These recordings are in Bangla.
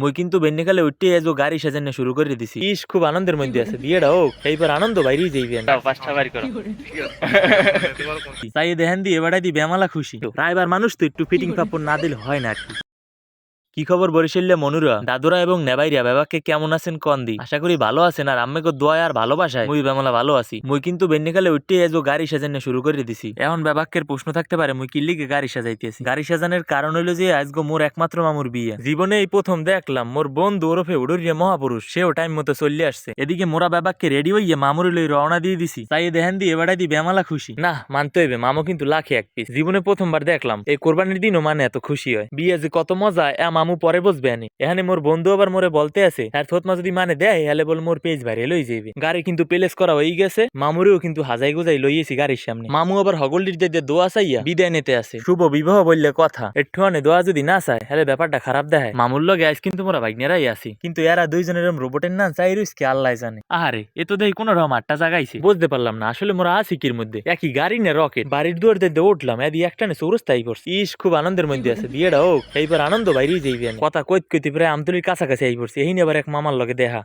মুই কিন্তু বেন্নে বেন্নিকালে উঠতে এজো গাড়ি সাজানো শুরু করে দিছি। ইস খুব আনন্দের মধ্যে আছে। বিয়েটা হোক এইবার আনন্দ বাইরেই যাইবে পাঁচটা বাড়ি করো। তাই দেখেন দি এবারে দি বেমালা খুশি। রায়বার মানুষ তো একটু ফিটিং কাপড় না দিলে হয় না আর কি। কি খবর বরিশাল্লে মনুরা? দাদুরা এবং নেবাইরা বাবাকে কেমন আছেন কন দি আশা করি ভালো আছেন আর আম্মেকে দোয়া আর ভালোবাসায়। মুই বেমালা ভালো আছি। মুই কিন্তু বেন্নিকালে উঠতে এজো গাড়ি সাজানো শুরু করে দিছি। এখন বাবাকের প্রশ্ন থাকতে পারে, মুই কিল্লিকে গাড়ি সাজাইতেছি গাড়ি সাজানোর কারণ হইল যে, আজগো মোর একমাত্র মামুর বিয়ে। জীবনে এই প্রথম দেখলাম, মোর বন্ধু ওরফে উড়ুরিয়া মহাপুরুষ, সেও টাইম মতো চলে আসছে। এদিকে মোরা বাবাকে রেডি হইয়ে মামুর লই রওনা দিয়ে দিছি। তাই দেখেন দিয়ে এবারে দি বেমালা খুশি। না, মানতে হইবে, মামু কিন্তু লাখে এক পিস। জীবনে প্রথমবার দেখলাম, এই কোরবানির দিনও মানে এত খুশি হয়। বিয়ে যে কত মজা, এ মামু পরে বসবে আনি। এখানে মোর বন্ধু আবার মোরে বলতে আছে আর থতমা যদি মানে দেয় হলে বল মোর পেজ বাইরে লই যাইবে। গাড়ি কিন্তু প্লেস করা হয়ে গেছে, মামুরেও কিন্তু হাজাই গুজাই লইয়েছি গাড়ির সামনে। মামু আবার হগলডির দিয়ে দোয়া চাইয়া বিদায় নিতে আছে শুভ বিবাহ বললে কথা, একটু অনে দোয়া যদি না চায় হলে ব্যাপারটা খারাপ দেখায়। মামুর লগে আজ কিন্তু মোরা বাইকনেরাই আছি, কিন্তু এরা দুইজনের রোবটের না চাই রইস কি আল্লাহ জানে। আরে এ তো দেখি কোনো রকম আটটা জাগাইছে। বুঝতে পারলাম না, আসলে মোরা আছি কির মধ্যে? একই গাড়ি না রকেট। বাড়ির দুয়ার দিয়ে উঠলাম এদি একটা নে চৌরস্তাই করছি ইস, খুব আনন্দের মধ্যে আছে, বিয়েটা হোক, এইবার আনন্দ বাইরেই যাইবি আনি। কথা কইত কইতে প্রায় আমতলির কাছাকাছি আই পড়ছে এই আবার এক মামার লগে দেখা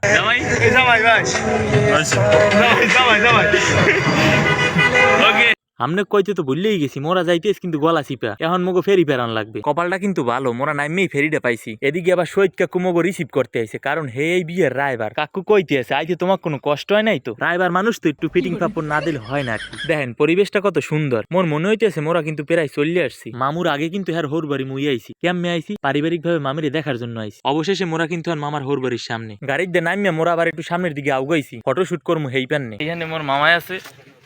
আমনে কইতে তো ভুললেই গেছি মোরা যাইতেস কিন্তু গলা চিপা। এখন মগো ফেরি পেরান লাগবে। কপালটা কিন্তু ভালো মোরা নাইমেই ফেরিটা পাইছি। এদিকে আবার শহীদ কাকু মগো রিসিভ করতে আইছে কারণ হে এই বিয়ের রায়বার। কাকু কইতে আছে আইতে তোমার কোনো কষ্ট হয় নাই তো? রায়বার মানুষ তো একটু ফিটিং কাপড় না দিলে হয় না কি। দেখেন পরিবেশটা কত সুন্দর। মোর মনে হইতেছে মোরা কিন্তু প্রায় চলে আসছি। মামুর আগে কিন্তু হ্যার হোর বাড়ি মুই আইছি কেমনে আইছি? পারিবারিক ভাবে মামিরে দেখার জন্য আইছি। অবশেষে মোরা কিন্তু আর মামার হোর বাড়ির সামনে। গাড়ির দিয়ে নামিয়া মোরা আবার একটু সামনের দিকে আউগাইছি ফটো শুট করমু হেই পান্নে এখানে মোর মামাই আছে।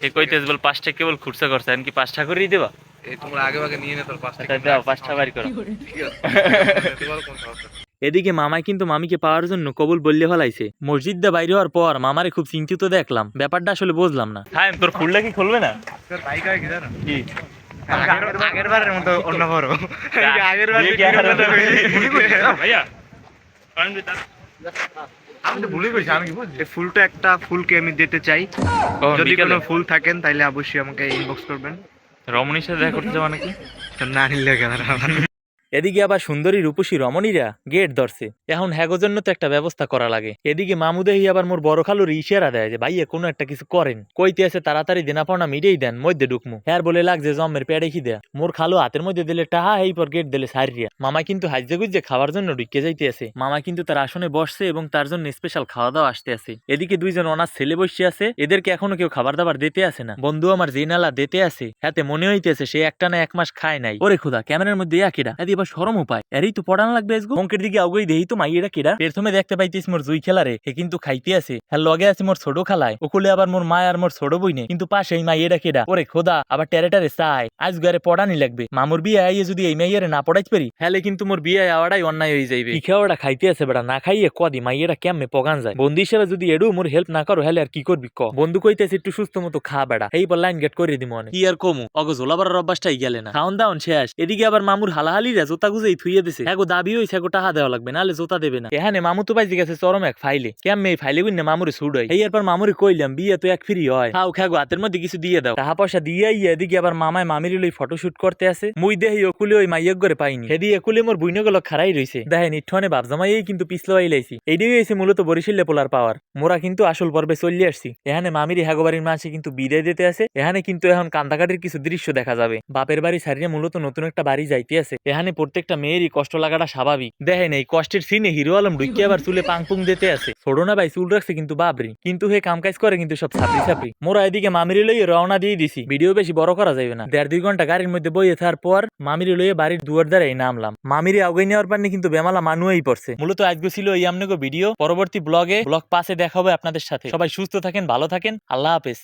এ কই তেজবল পাঁচটা কেবল খুরসা করছে কি পাঁচটা করে দেবা? এই দাও পাঁচটা আচ্ছা, বাড়ি এদিকে মামাই কিন্তু মামিকে পাওয়ার জন্য কবুল বললে ফেলাইছে। মসজিদটা বাইরে হওয়ার পর মামারে খুব চিন্তিত দেখলাম ব্যাপারটা আসলে বুঝলাম না। হ্যাঁ তোর ফুলটা কি খুলবে না? ভাইয়া আমি তো ভুলে গেছি আমি কি বলছি এই ফুলটা একটা ফুলকে আমি দিতে চাই। যদি কোনো ফুল থাকেন তাহলে অবশ্যই আমাকে ইনবক্স করবেন। রমণীর সাথে দেখা করতে যাওয়া নাকি? না নিলে কেন? এদিকে আবার সুন্দরী রূপসী রমণীরা গেট ধরছে। এখন হ্যাগোর জন্য তো একটা ব্যবস্থা করা লাগে। এদিকে মামুদেহি আবার মোর বড় খালুর ইশারা দেয় যে, ভাইয়া, কোনো একটা কিছু করেন। কইতে আছে, তাড়াতাড়ি দেনা পাওনা মিটেই দেন মধ্যে ঢুকমু। হ্যার বলে লাগছে জমের পেড়ে খি দেয়া মোর খালু হাতের মধ্যে দিলে টাহা, এই পর গেট দিলে সারিয়া মামা কিন্তু হাজে গুজে খাওয়ার জন্য ঢুকে যাইতে আছে। মামা কিন্তু তার আসনে বসছে এবং তার জন্য স্পেশাল খাওয়া দাওয়া আসতে আছে। এদিকে দুইজন অনার ছেলে বসে আছে। এদেরকে এখনও কেউ খাবার দাবার দিতে আসে না। বন্ধু আমার যে নালা দিতে আছে। হাতে মনে হইতেছে সে একটা না এক মাস খায় নাই। ওরে খুদা, ক্যামেরার মধ্যে একেডা এদি সরম উপায়। এরই তো পড়ান লাগবে আজগো। অঙ্কের দিকে আগুই দেই তো মাইয়েরা কেডা? প্রথমে দেখতে পাইতিস মোর জুই খেলারে হে কিন্তু খাইতে আছে। হ্যাঁ লগে আছে মোর ছোট খালায়। ওকুলে আবার মোর মা আর মোর ছোট বইনে। কিন্তু পাশে এই মাইয়েরা কেডা? ওরে খোদা আবার টেরেটারে চাই আজ গারে পড়ানি লাগবে। মামুর বিয়ে আইয়ে যদি এই মাইয়েরে না পড়াইতে পারি? হ্যালে কিন্তু মোর বিয়ে আওয়াটাই অন্যায় হয়ে যাইবে। কি খাওয়াটা খাইতে আছে বেটা না খাইয়ে কদি মাইয়েরা কেমনে পগান যায়? বন্ধু হিসেবে যদি এডু মোর হেল্প না করো হলে আর কি করবি ক? বন্ধু কইতেছে একটু সুস্থ মতো খা বেড়া। এই পর লাইন গেট করে দিম অনেক। কি আর কমু? অগ ঝোলাবার অভ্যাসটাই গেলে না। খাওন দাওন শেষ। এদিকে আবার মামুর হালাহালিরা জোতা গুজেই থুইয়ে দিছে। এগো দাবি হইছে এগো টাহা দেওয়া লাগবে নাহলে জোতা দেবে না। এখানে মামু তো পাইছে গেছে চরম এক ফাইলে। কেমন এই ফাইলে গুইনে মামুরে সুড হয়? এই এরপর মামুরে কইলাম বিয়ে তো এক ফ্রি হয়। খাও খাগো হাতের মধ্যে কিছু দিয়ে দাও। টাকা পয়সা দিয়ে ইয়ে এদিকে আবার মামায় মামির লই ফটো শুট করতে আছে। মুই দেহি ওকুলে ওই মাইয়ক করে পাইনি। হেদি একুলে মোর বুইনে গুলো খারাই রইছে। দেখেন ইঠনে বাপ জামাই কিন্তু পিছলো আইলাইছি এইটাই হয়েছে মূলত বরিশালে পোলার পাওয়ার। মোরা কিন্তু আসল পর্বে চলে আসছি। এখানে মামির হাগোবাড়ির মাসে কিন্তু বিদায় দিতে আছে। এখানে কিন্তু এখন কান্দাকাটির কিছু দৃশ্য দেখা যাবে। বাপের বাড়ি সারিয়ে মূলত নতুন একটা বাড়ি যাইতে আছে। এখানে প্রত্যেকটা মেয়েরই কষ্ট লাগাটা স্বাভাবিক। দেখেন এই কষ্টের সিনে হিরো আলম ঢুকিয়ে আবার চুলে পাংপুং দিতে আছে ছোট না ভাই চুল রাখছে কিন্তু বাবরি কিন্তু হে কাম কাজ করে কিন্তু সব ছাপড়ি ছাপড়ি। মোরা এদিকে মামিরি লইয়ে রওনা দিয়ে দিছি। ভিডিও বেশি বড় করা যাবে না। দেড় দুই ঘণ্টা গাড়ির মধ্যে বইয়ে থাকার পর মামিরি লইয়ে বাড়ির দুয়ার দ্বারাই নামলাম। মামিরি আগে নেওয়ার পারে কিন্তু বেমালা মানুয়াই পড়ছে। মূলত আজকে ছিল এই আমনে ভিডিও। পরবর্তী ব্লগে, ব্লগ পাশে দেখা হবে আপনাদের সাথে। সবাই সুস্থ থাকেন, ভালো থাকেন। আল্লাহ হাফেজ।